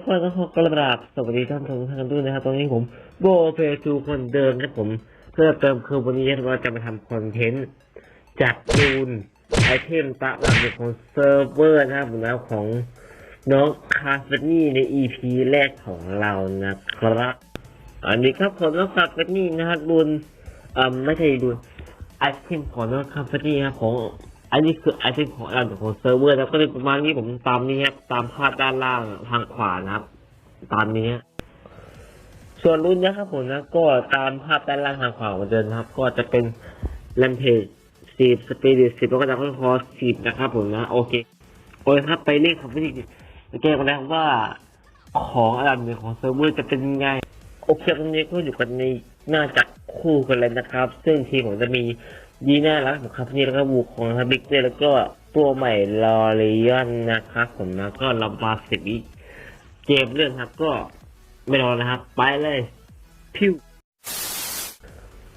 เพื่อก็ขอกราบสวัสดีท่านทุกท่านด้วยนะครับ ตอนนี้ผมโบเฟตูคนเดิมนะผมเพื่อเติมคือวันนี้เราจะมาทำคอนเทนต์จากจูนไอเทมตะหลักของเซิร์ฟเวอร์นะครับผมแล้วของน้องคาเฟนี่ใน EP แรกของเรานะครับ อันนี้ครับของน้องคาเฟนี่นะครับบุญอ่าไม่ใช่บุญไอเทมของน้องคาเฟนี่ครับของ อันนี้คือไอเทมของอันของเซิร์ฟเวอร์แล้วก็เลยประมาณนี้ผมตามนี้ครับตามภาพด้านล่างทางขวานะครับ ตามนี้ส่วนรุ่นนะครับผมนะ ก็ตามภาพด้านล่างทางขวาเหมือนเดิมนะครับ ก็จะเป็นแลมเพจสิบสปีดสิบแล้วก็จะค่อยคอสิบนะครับผมนะ โอเคโอเคครับไปเล่นครับพี่ไปแก้กันแล้วว่าของอันดับหนึ่งของเซิร์ฟเวอร์จะเป็นยังไง โอเคตอนนี้ก็อยู่กันในหน้าจักรคู่กันเลยนะครับ ซึ่งทีมผมจะมี ยีน่ารักของครับนี่แล้วก็วูของฮับบิกด้วยแล้วก็ตัวใหม่ลอรียอนนะครับผมนะก็ลำบาสิบอีกเกมเรื่องครับก็ไม่รอนะครับ ไปเลย พิว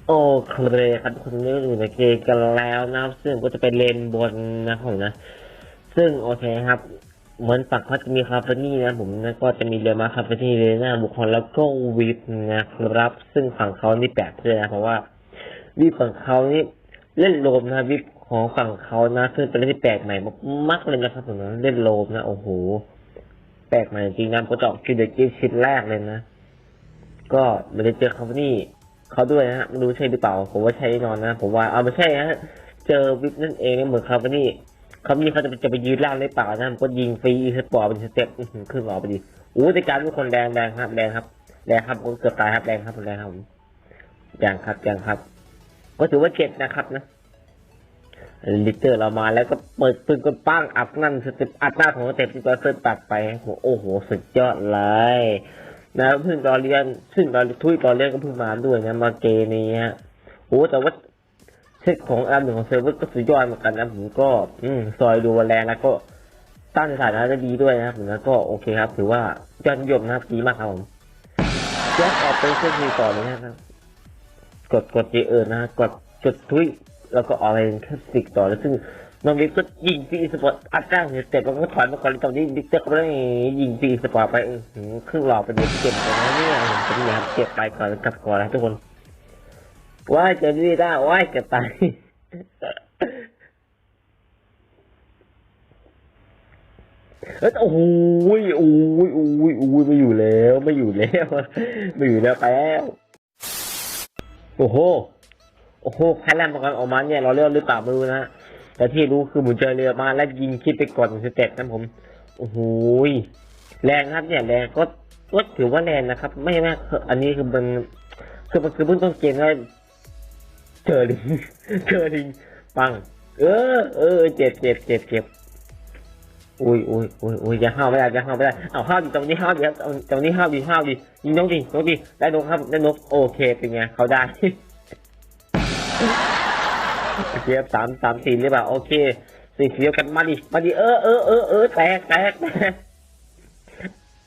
โอเคครับทุกคนนี้อยู่ในเกมกันแล้วนะครับ ซึ่งก็จะเป็นเลนบนนะครับผมนะ ซึ่งโอเคครับ เหมือนฝั่งเขาจะมีคาเฟนี่นะผมนะก็จะมีเรือมาคาเฟนี่เลยน้าบุคคลแล้วก็วิปนะครับ ซึ่งฝั่งเขานี่แปลกเลยนะเพราะว่าวิปฝั่งเขานี่ เล่นโลมนะวิปของฝั่งเขานะซึ่งเป็นเรื่องที่แปลกใหม่มากเลยนะครับผมนะเล่นโลมนะโอ้โหแปลกใหม่จริงนะก็จะออกคือเด็กชิ้นแรกเลยนะ ก็ม่ได้เจอคาเฟนี่เขาด้วยนะฮะไม่รู้ใช่หรือเปล่า ผมว่าใช่นอนนะ ผมว่าเอาไม่ใช่ฮะเจอวิปนั่นเองเหมือนคาเฟนี่เขามีเขาจะจะไปยืนล่างได้เปล่านะมันก็ยิงฟรีสปอร์ตเป็นสเต็ปขึ้นหล่อไปดิโอ้แต่การเป็นคนแรงแรงครับแรงครับแรงครับผมเกือบตายครับแรงครับแรงครับผมอย่างครับอย่างครับ ก็ถือว่าเจ็บนะครับนะลิเตอร์เรามาแล้วก็เปิดปืนก็ปั้งอัดนั่นสเต็ปอัดหน้าของสเต็ปที่ตัวเซิร์ตัดไปโอ้โหสุดยอดเลยนะเพิ่งตอนเรียนซึ่งตอนทุยตอนเรียนก็เพิ่งมาด้วยนะมาเกนี้ฮะโอ้แต่ว่าเซตของอันหนึ่งของเซิร์ฟเวอร์ก็สุดยอดเหมือนกันนะผมก็ อืมซอยดูแรงแล้วก็ตั้งสถานะได้ดีด้วยนะครับผมก็โอเคครับ ถือว่ายอดนิยมนะครับดีมากครับผมแจ็คออกไปเชื่อทีต่อเลยนะครับ กดกดเจเออนะกดกดทุยแล้วก็ออกไปแค่สิกต่อแล้วซึ่งน้องวิกก็ยิงฟีสปอร์ตอัดจ้างเสร็จแล้วก็ถอยมาก่อนตอนนี้ดิกเตอร์ก็ได้ยิงฟีสปอร์ตไปอื้อหือครึ่งหลอดเป็นเก็บไปนะเนี่ยผมเป็นอย่างเก็บไปก่อนกลับก่อนนะทุกคนว้ายเจอนี่ได้ว้ายเกือบตายเอ้ยโอ้โหโอ้ยโอ้ยโอ้ยโอ้ยไม่อยู่แล้ว ไม่อยู่แล้ว ไม่อยู่แล้วไปแล้ว โอ้โห โอ้โหแพ้แลมประกันออกมาเนี่ยเราเลือกหรือเปล่าไม่รู้นะแต่ที่รู้คือหมุนเจอเรือมาแล้วยิงคิดไปก่อนสเต็ปนะผม โอ้โห แรงครับเนี่ยแรงก็ก็ถือว่าแรงนะครับ ไม่ไม่อันนี้คือมันคือมันคือเพิ่งต้นเกมแล้วเจอลิงเจอลิงปัง เออ เออ เจ็บเจ็บเจ็บเจ็บ อุ้ยอุ้ยอุ้ยอุ้ยย่าห้าวไม่ได้ย่าห้าวไม่ได้เอาห้าวดิตรงนี้ห้าวดิครับตรงนี้ห้าวดิห้าวดิยิงนกดินกดิได้นกครับได้นกโอเคเป็นไงเขาได้โอเคครับสามสามสี่หรือเปล่าโอเคสี่เดียวกันมาดิมาดิเออเออเออเออแตกแตก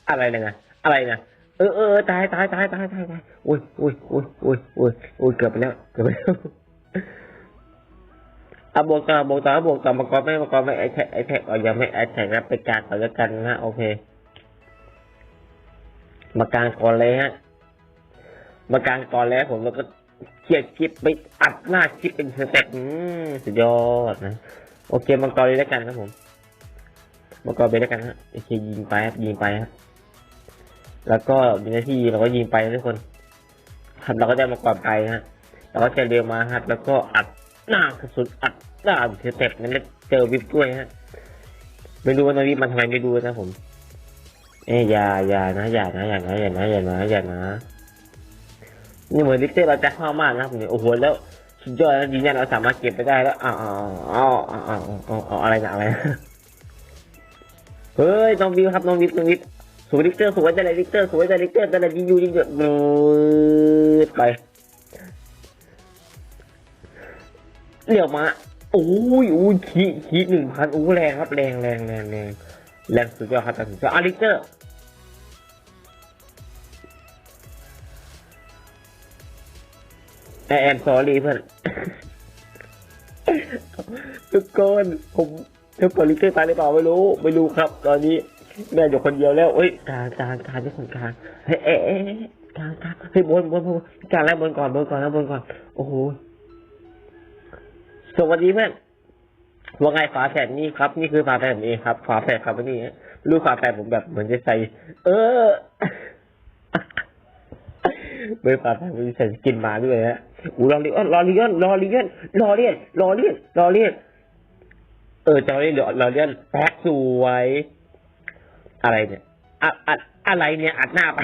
อะไรนะไงอะไรนะเออเออตายตายตายตายตายตายอุ้ยอุ้ยอุ้ยอุ้ยอุ้ยอุ้ยเกือบไปแล้วเกือบไปแล้ว อะบวกต่อบวกต่อบวกต่อมากรไม่มากรไม่ไอแท็กไอแท็กอ๋อยังไม่ไอแท็กนะไปกลางก่อนแล้วกันนะโอเค มากลางก่อนเลยฮะ มากลางก่อนแล้วผมแล้วก็เขียดคลิปไปอัดหน้าคลิปเป็นสเต็ปอืมสุดยอดนะโอเคมังกรเลยแล้วกันครับผมมังกรไปแล้วกันฮะโอเคยิงไปครับยิงไปครับแล้วก็มีหน้าที่เราก็ยิงไปทุกคนครับเราก็ได้มังกรไปฮะเราก็จะเรียวมาครับแล้วก็อัดหน้ากระสุนอัด หน้าสเต็ปนั้นเจอวิบด้วยฮะ ไม่รู้ว่านาวิบมันทำไมไม่ดูนะผม เอ้ยอย่าอย่านะอย่านะอย่านะอย่านะอย่านะอย่านะ นี่เหมือนลิเตอร์เราจะเข้ามากนะผมโอ้โหแล้วสุดยอดแล้วยิงยันเราสามารถเก็บไปได้แล้วอ้าวอ้าวอ้าวอ้าวอ้าวอ้าวอ้าวอะไรนะอะไรนะเฮ้ยน้องวิวครับน้องวิวน้องวิวสวยลิเตอร์สวยได้เลยลิเตอร์สวยได้ลิเตอร์ได้เลยยิงยูยิงอยู่เออไปเลี้ยวมา โอ้ยโอ้ยขีขีหนึ่งพันโอ้แรงครับแรงแรงแรงแรงแรงสุดยอดครับแต่สุดยอดอะลิเตอร์ไอแอมสอรี่เพื่อนทุกคนผมทุกคนลิเกอร์ตายหรือเปล่าไม่รู้ไม่รู้ครับ ตอนนี้แม่อยู่คนเดียวแล้วเอ้ยกลางกลางกลางทุกคนกลางเฮ้ยเอ๊ะเอ๊ะเอ๊ะกลางกลางเฮ้ยบนบนบนกลางแล้วบนก่อนบนก่อนแล้วบนก่อนโอ้โห สวัสดีเพื่อนว่าไงฝาแฝดนี่ครับ นี่คือฝาแฝดผมเองครับฝาแฝดครับวันนี้ลูกฝาแฝดผมแบบเหมือนจะใส่ เออเบอร์ฝาแฝดผมใส่สกินมาด้วยฮะอูรอเลียนรอเลียนรอเลียนรอเลียนรอเลียนรอเลียนเออจอเลียนรอเลียนแพ็คสวย อะไรเนี่ยอะอะอะไรเนี่ยอัดหน้าไป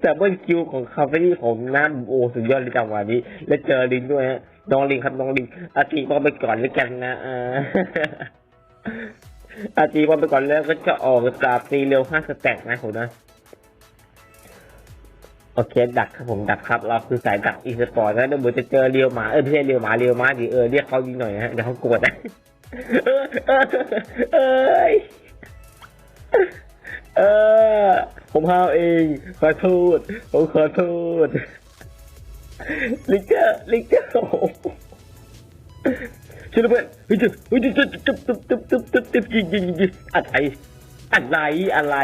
แต่เบิ้ลคิวของคาเฟ่นี่ของน้ำโอสุดยอดเลยจังหวะนี้ และเจอลิงด้วยฮะน้องลิงครับน้องลิงอาตีบอลไปก่อนแล้วกันนะอาอาตีบอลไปก่อนแล้วก็จะออกกราบตีเร็วห้าสแต็กนะผมนะโอเคดักครับผมดักครับ เราคือสายดักอีสปอร์ตนะเดี๋ยวจะเจอเรียวหมาเออไม่ใช่เรียวหมาเรียวหมาดิเออเรียกเขาดีหน่อยฮะเดี๋ยวเขาโกรธนะเออเออเออ ผมห้าวเอง ขอโทษ ผมขอโทษ ลิงเกอร์ลิงเกอร์โอ้โหช่วยด้วยเพื่อนเฮ้ยจุ๊บเฮ้ยจุ๊บจุ๊บจุ๊บจุ๊บจุ๊บจุ๊บจุ๊บจุ๊บยิงยิงยิงอะไรอะไรอะไร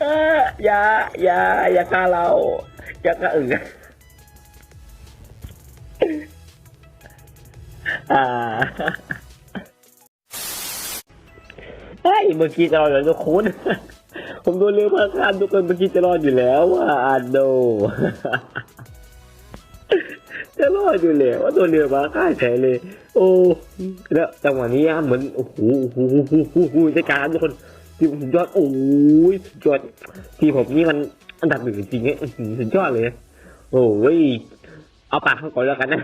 เอออย่าอย่าอย่าฆ่าเราอย่าฆ่าอื่นอ่าเฮ้ยเมื่อกี้จะรอดอยู่ทุกคน ผมโดนเรือมาคันทุกคนเมื่อกี้จะรอดอยู่แล้วว่าอันโดจะรอดอยู่แล้วว่าโดนเรือมาฆ่าใช่เลย โอ้แล้วจังหวะนี้เหมือนโอ้โหโอ้โหโอ้โหโอ้โหในการทุกคนที่สุดยอดโอ้ยสุดยอดทีผมนี่มันอันดับหนึ่งจริงเนี่ยสุดยอดเลย โอ้ยเอาปากเข้าก่อนแล้วกันนะ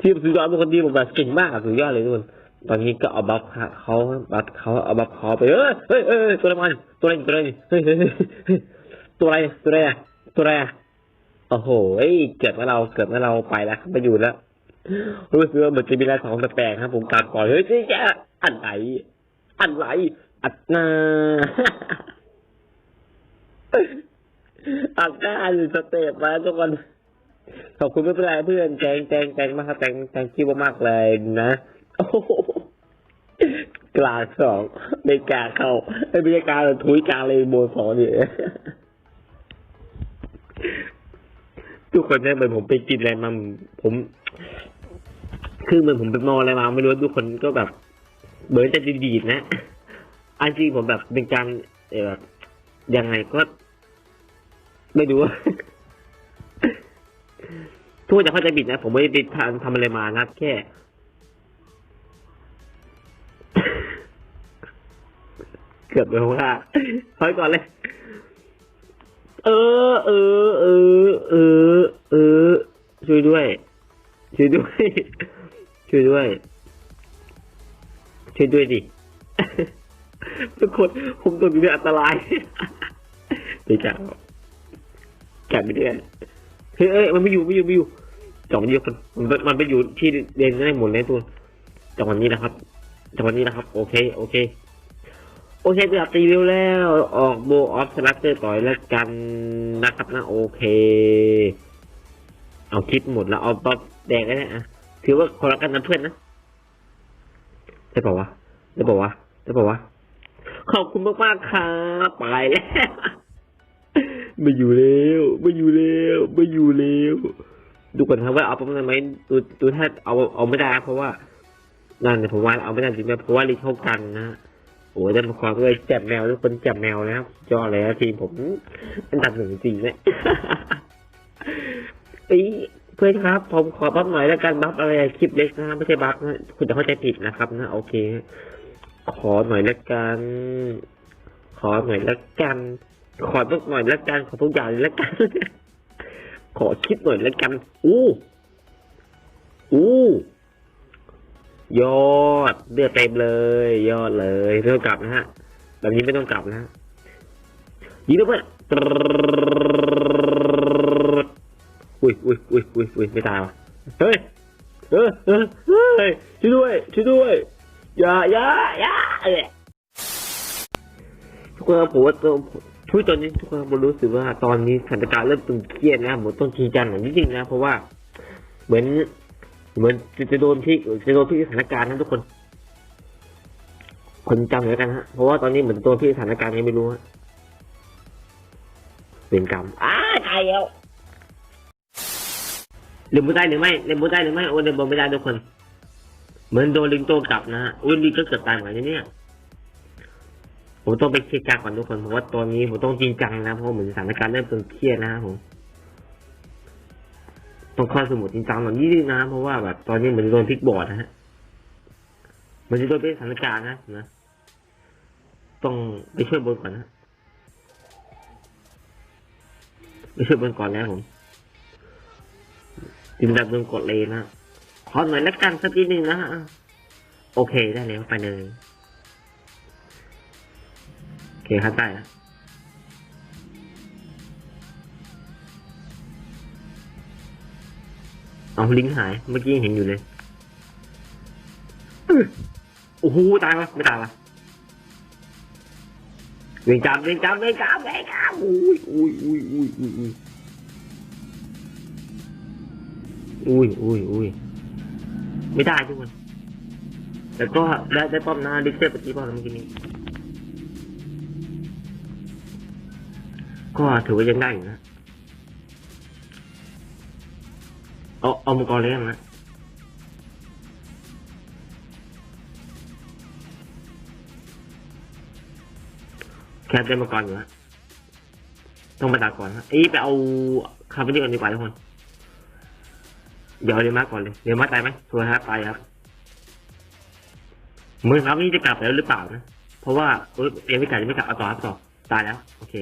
ทีมสุดยอดเป็นคนที่ผมแบบเก่งมากสุดยอดเลยทุกคน ตอนนี้ก็เอาบัฟเขาบัฟเขาเอาบัฟเขาไปเอ้ยเฮ้ยเฮ้ยเฮ้ยตัวอะไรมันตัวอะไรตัวอะไรเฮ้ยเฮ้ยเฮ้ยเฮ้ยตัวอะไรตัวอะไรตัวอะไรโอ้โหเอ้ยเกิดมาเราเกิดมาเราไปแล้วไปอยู่แล้วรู้สึกว่าเหมือนจะมีอะไรสองแปลกครับ ผมตามก่อนเฮ้ยนี่แกอันไหนอันไหนอัดหน้าอัดหน้าหรือสเตปมาทุกคนขอบคุณไม่เป็นเพื่อนแจงแจงแจงมากครับแจงแจงคิดว่ามากเลยนะโอ้โห กลางสองไม่กลาเข้าไม่มีกลาเลยทุยกลางเลยโบนสองเนี่ยทุกคนเนี่ยเหมือนผมไปกินอะไรมาผม คือเหมือนผมไปมองอะไรมาไม่รู้ทุกคนก็แบบเหมือนจะดีดนะอันจริงผมแบบเป็นการเออแบบยังไงก็ไม่รู้ทุกคนจะเข้าใจผิดนะ ผมไม่ได้ไปทำทำอะไรมานะแค่ กือบเลยว่าถอยก่อนเลย เออ เออ เออ เออ เออ ช่วยด้วย ช่วยด้วย ช่วยด้วย ช่วยด้วยดิ ทุกคน ผมตกอยู่ในอันตรายเดี๋ยวจะจับไปเรื่อยเฮ้ยเอ้ยมันไม่อยู่ไม่อยู่ไม่อยู่จังหวะนี้คนมันมันไปอยู่ที่เรนได้หมดเลยตัวจังหวะนี้นะครับจังหวะนี้นะครับ โอเค โอเค โอเคเกือบตีวิวแล้ว ออกโบออฟสลักเตอร์ต่อยแล้วกันนะครับนะโอเค เอาคิดหมดแล้วเอาป๊อปแดงก็ได้อะถือว่าคนละกันนะเพื่อนนะได้ป่าวะได้ป่าวะได้ป่าวะขอบคุณมากๆครับไปแล้วไม่อยู่แล้วไม่อยู่แล้วไม่อยู่แล้วดูก่อนครับว่าเอาประมาณไหมดูดูถ้าเอาเอาไม่ได้เพราะว่านั่นเนี่ยผมว่าเอาไม่ได้จริงๆเพราะว่าลิงเข้ากันนะ โอ้ยด้านความก็เลยจับแมวทุกคนจับแมวนะครับจอเลยทีมผมอันดับหนึ่งจริงเนี่ยเอ้ยเพื่อนครับ ผมขอบัฟหน่อยแล้วกันบัฟอะไรคลิปเล็กนะไม่ใช่บัฟนะคุณจะเข้าใจผิดนะครับนะโอเค ขอหน่อยแล้วกันขอหน่อยแล้วกันขอทุกหน่อยแล้วกันขอทุกอย่างเลยแล้วกัน ขอคิดหน่อยแล้วกันอู้อู้ ยอดเดือดเต็มเลย ยอดเลยไม่ต้องกลับนะฮะแบบนี้ไม่ต้องกลับนะฮะยิงด้วยเพื่อนอุ้ยอุ้ยอุ้ยอุ้ยอุ้ยไม่ตายวะเฮ้ยเออเออเฮ้ยช่วยด้วยช่วยด้วยอย่าอย่าอย่าทุกคนผมว่าตัวทุกตอนนี้ทุกคนผมรู้สึกว่าตอนนี้สถานการณ์เริ่มตึงเครียดนะผมต้องจริงจังหน่อยนิดนึงนะเพราะว่า เหมือน เหมือนจะจะโดนพลิกจะโดนพลิกสถานการณ์นะทุกคน คนจำไว้แล้วกันฮะ เพราะว่าตอนนี้เหมือนโดนพลิกสถานการณ์ยังไม่รู้ฮะเป็นกรรมอ้าตายแล้วเล่นบุได้หรือไม่เล่นบุได้หรือไม่โอ้เล่นบอลไม่ได้ทุกคน เหมือนโดนลิงโตกลับนะฮะอุ้ยลิงก็เกือบตายเหมือนกันเนี่ยผมต้องไปเช็คการก่อนทุกคนเพราะว่าตอนนี้ผมต้องจริงจังนะเพราะเหมือนสถานการณ์เริ่มตึงเครียดนะครับผม ต้องเข้าสมุดจริงจังหน่อยนิดนึงนะ เพราะว่าแบบตอนนี้เหมือนโดนพลิกบอร์ดนะฮะมันจะโดนเป็นสถานการณ์นะนะ ต้องไปช่วยบนก่อนนะไปช่วยบนก่อนแล้วผมจินดับโดนกดเลยนะขอหน่อยละกันสักทีหนึ่งนะฮะโอเคได้แล้วไปเลยโอเคครับได้นะ เอาลิงก์หาย เมื่อกี้เห็นอยู่เลยโอ้โหตายปะไม่ตายปะเวงจับเวงจับเวงจับเวงจับอุ้ยอุ้ยอุ้ยอุ้ยอุ้ยอุ้ยอุ้ยอุ้ยอุ้ยไม่ได้ทุกคนแต่ก็ได้ได้ป้อมน้าดิเซอร์ปฏิป้อมเมื่อกี้นี้ก็ถือว่ายังได้อยู่นะ เอาเอามังกรเลี้ยงนะ แคปได้มังกรอยู่นะต้องมาดักก่อนนะเอ้ยไปเอาคาร์บอนดีก่อนดีกว่าทุกคน เดี๋ยวเรียมาก่อนเลยเรียมาตายไหมสวยครับตายครับมือครับนี่จะกลับแล้วหรือเปล่านะ เพราะว่าเอ้ยยังไม่กลับยังไม่กลับเอาต่อครับต่อตายแล้ว โอเค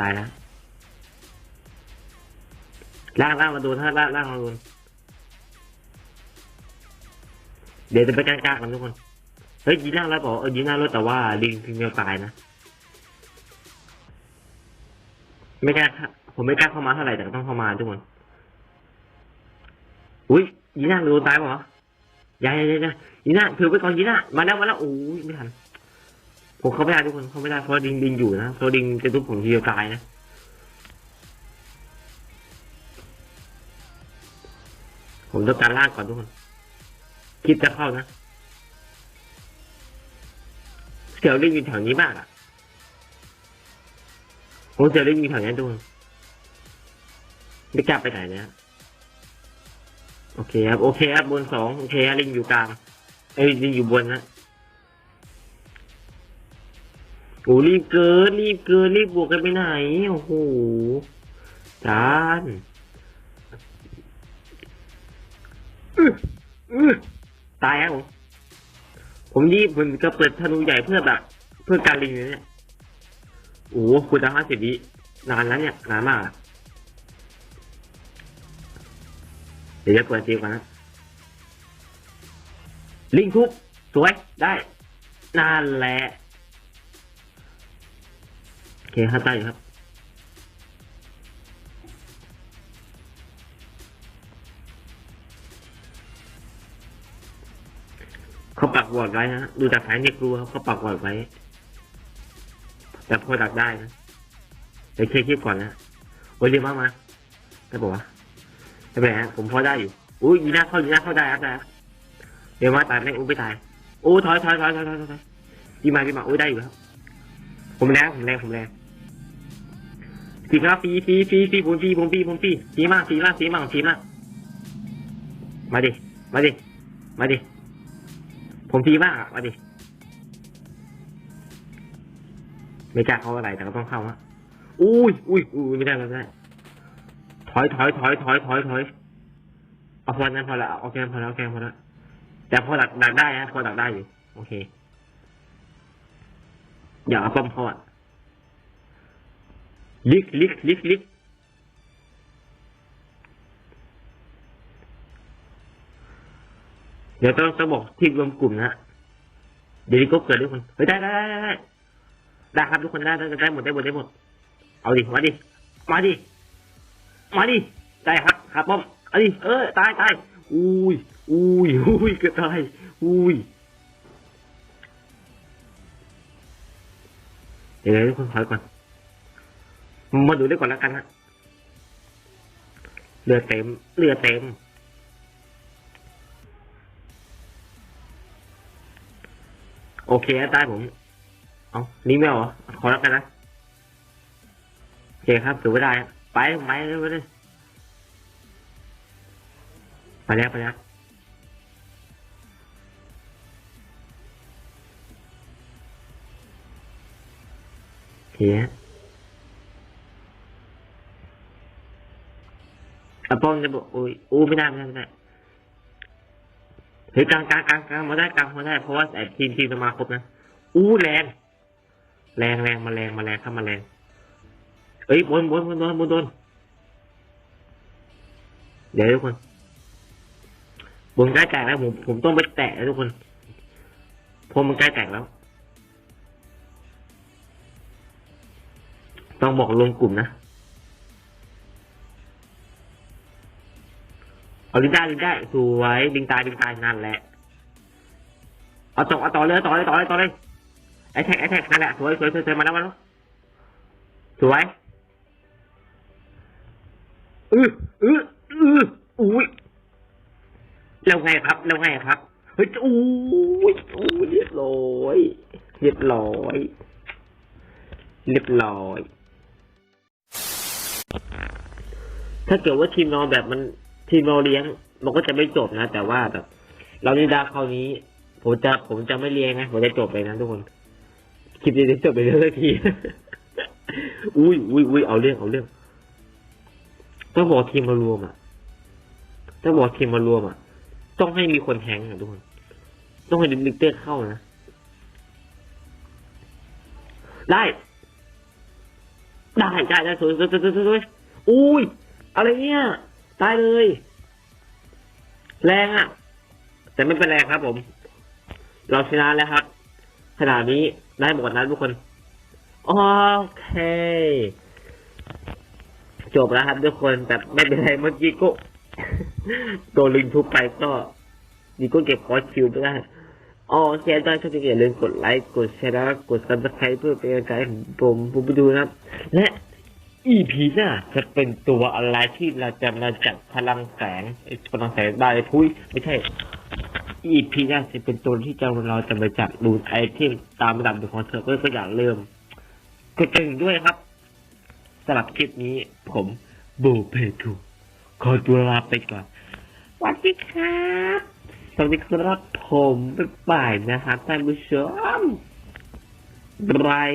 ตายแล้ว ล่างล่างมาดูถ้าล่างล่างมาดูเดี๋ยวจะไปกลางๆกันทุกคน เฮ้ยยีน่าแล้วบอกเออยีน่ารถแต่ว่าลิงถึงจะตายนะ ไม่กล้าผมไม่กล้าเข้ามาเท่าไหร่แต่ต้องเข้ามาทุกคน อุ้ยยีน่าโดนตายเปล่าวะยายยายยายยีน่าถือไปก่อนยีน่ามาแล้วมาแล้วโอ้ยไม่ทันผมเข้าไม่ได้ทุกคนเข้าไม่ได้เพราะดิงดิงอยู่นะเพราะดิงจะทุบผมทีเดียวตายนะ ผมต้องการล่างก่อนทุกคน คิดจะเข้านะเสียวลิงอยู่แถวนี้บ้างอะผมเสียวลิงอยู่แถวนี้ทุกคนไม่กล้าไปไหนเนี่ยโอเคครับ โอเคครับบนสองโอเคครับลิงอยู่กลางเอ้ลิงอยู่บนนะโอ้รีบเกินรีบเกินรีบบวกกันไปไหน โอ้โหจาน อื้อตายครับผม ผมรีบผมก็เปิดธนูใหญ่เพื่อแบบ เพื่อการลิงเลยเนี่ย โอ้โหคุณจะห้าสิบวินานแล้วเนี่ยนานมากอะเดี๋ยวจะเปิดจีก่อนนะ ลิงทุบสวย ได้นั่นแหละ โอเคครับได้อยู่ครับ เขาปักวอร์ดไว้นะดูจากแผนเนี่ยกลัวเขาปักวอร์ดไว้ แต่พอดักได้นะเดี๋ยวเช็คคลิปก่อนนะโอ้ยเรียกมามาได้ปะวะไม่เป็นไรฮะผมพอได้อยู่อุ้ยยีน่าเข้ายีน่าเข้าได้ครับได้ครับเดี๋ยวมาตายไม่อุ้ยไม่ตายโอ้ถอยถอยถอยถอยถอยถอยพี่มาพี่มาอุ้ยได้อยู่ครับผมแรงผมแรงผมแรงสีครับฟีฟีฟีฟีผมฟีผมฟีผมฟีฟีมากฟีมากฟีมากฟีมากมาดิมาดิมาดิ ผมฟีมากอะมาดิไม่กล้าเข้าอะไรแต่ก็ต้องเข้าฮะอุ้ยอุ้ยอุ้ยไม่ได้ไม่ได้ถอยถอยถอยถอยถอยถอยเอาพอนั้นพอละโอเคพอแล้วโอเคพอแล้วแต่พอดักดักได้นะพอดักได้อยู่โอเค อย่าเอาป้อมเขาอะลิกลิกลิกลิก เดี๋ยวต้องต้องบอกที่รวมกลุ่มนะเดี๋ยวนี้ก็เกิดด้วยคนเฮ้ยได้ได้ได้ได้ได้ครับทุกคนได้ได้ได้หมดได้หมดได้หมด เอาดิมาดิมาดิมาดิได้ครับครับป้อมเอาดิเออตายตายอุ้ยอุ้ยอุ้ยก็ตายอุ้ยเดี๋ยวทุกคนถอยก่อนมาดูด้วยก่อนแล้วกันฮะเรือเต็มเรือเต็ม โอเคนะตายผม เอาลิงก์ไม่เหรอ ขอแล้วกันนะ โอเคครับถือว่าได้ ไปไปเลยไปเลยไปแล้วไปแล้วเคฮะอะป้องจะบอกโอ้ยอู้ไม่ได้ไม่ได้ไม่ได้ เฮ้ยกลางกลางกลางกลางมาได้กลางมาได้เพราะว่าไอ้ทีมทีมจะมาครบนะอู้แรงแรงแรงมาแรงมาแรงเข้ามาแรงเอ้ยบนบนบนโดนบนโดนเดี๋ยวทุกคนบนใกล้แตกแล้วผมผมต้องไปแตะแล้วทุกคนเพราะมันใกล้แตกแล้ว ต้องบอกลงกลุ่มนะ เอาลิงได้ลิงได้สวยลิงตายลิงตายนั่นแหละเอาต่อเอาต่อเลยต่อเลยต่อเลยต่อเลยไอแท็กไอแท็กนั่นแหละสวยสวยสวยสวยมาแล้วมาแล้วสวยอืออืออืออุ้ยแล้วไงครับแล้วไงครับเฮ้ยอุ้ยอุ้ยเรียบร้อยเรียบร้อยเรียบร้อย ถ้าเกิดว่าทีมเราแบบมัน ทีมเราเลี้ยงมันก็จะไม่จบนะ แต่ว่าแบบ เราในดาคราวนี้ ผมจะผมจะไม่เลี้ยงนะผมจะจบเลยนะทุกคนคลิปนี้จะจบไปเรื่อยๆทีอุ้ยอุ้ยอุ้ยเอาเรื่องเอาเรื่องต้องบอกทีมมารวมอะต้องบอกทีมมารวมอะ ต้องให้มีคนแทงอะทุกคน ต้องให้ลิกเตอร์เข้านะ ได้ ได้ได้ได้สวยสวยสวยสวยสวยอุ้ย อะไรเนี่ย ตายเลย แรงอะ แต่ไม่เป็นแรงครับผม เราชนะแล้วครับ ขนาดนี้ได้หมดนะทุกคน โอเค จบแล้วครับทุกคนแต่ไม่เป็นไรเมื่อกี้ก็โดนลิงทุบไปก็นี่ก็เก็บคอร์คิวไปได้อ๋อแชร์ได้ถ้าจะอย่าลืมกดไลค์ กดแชร์ กดซับสไครต์เพื่อเป็นกำลังใจผมผมไปดูนะครับ และ EP หน้าจะเป็นตัวอะไรที่เราจะมาจับพลังแสงไอ้พลังแสงได้พุ้ยไม่ใช่ EP หน้าจะเป็นตัวที่จะเราจะมาจับดูไอเทมตามระดับของเธอก็อย่าลืมกดกระดิ่งด้วยครับสำหรับคลิปนี้ผมโบเพทูขอตัวลาไปก่อนสวัสดีครับสวัสดีครับผมบ๊ายบายนะครับท่านผู้ชมบาย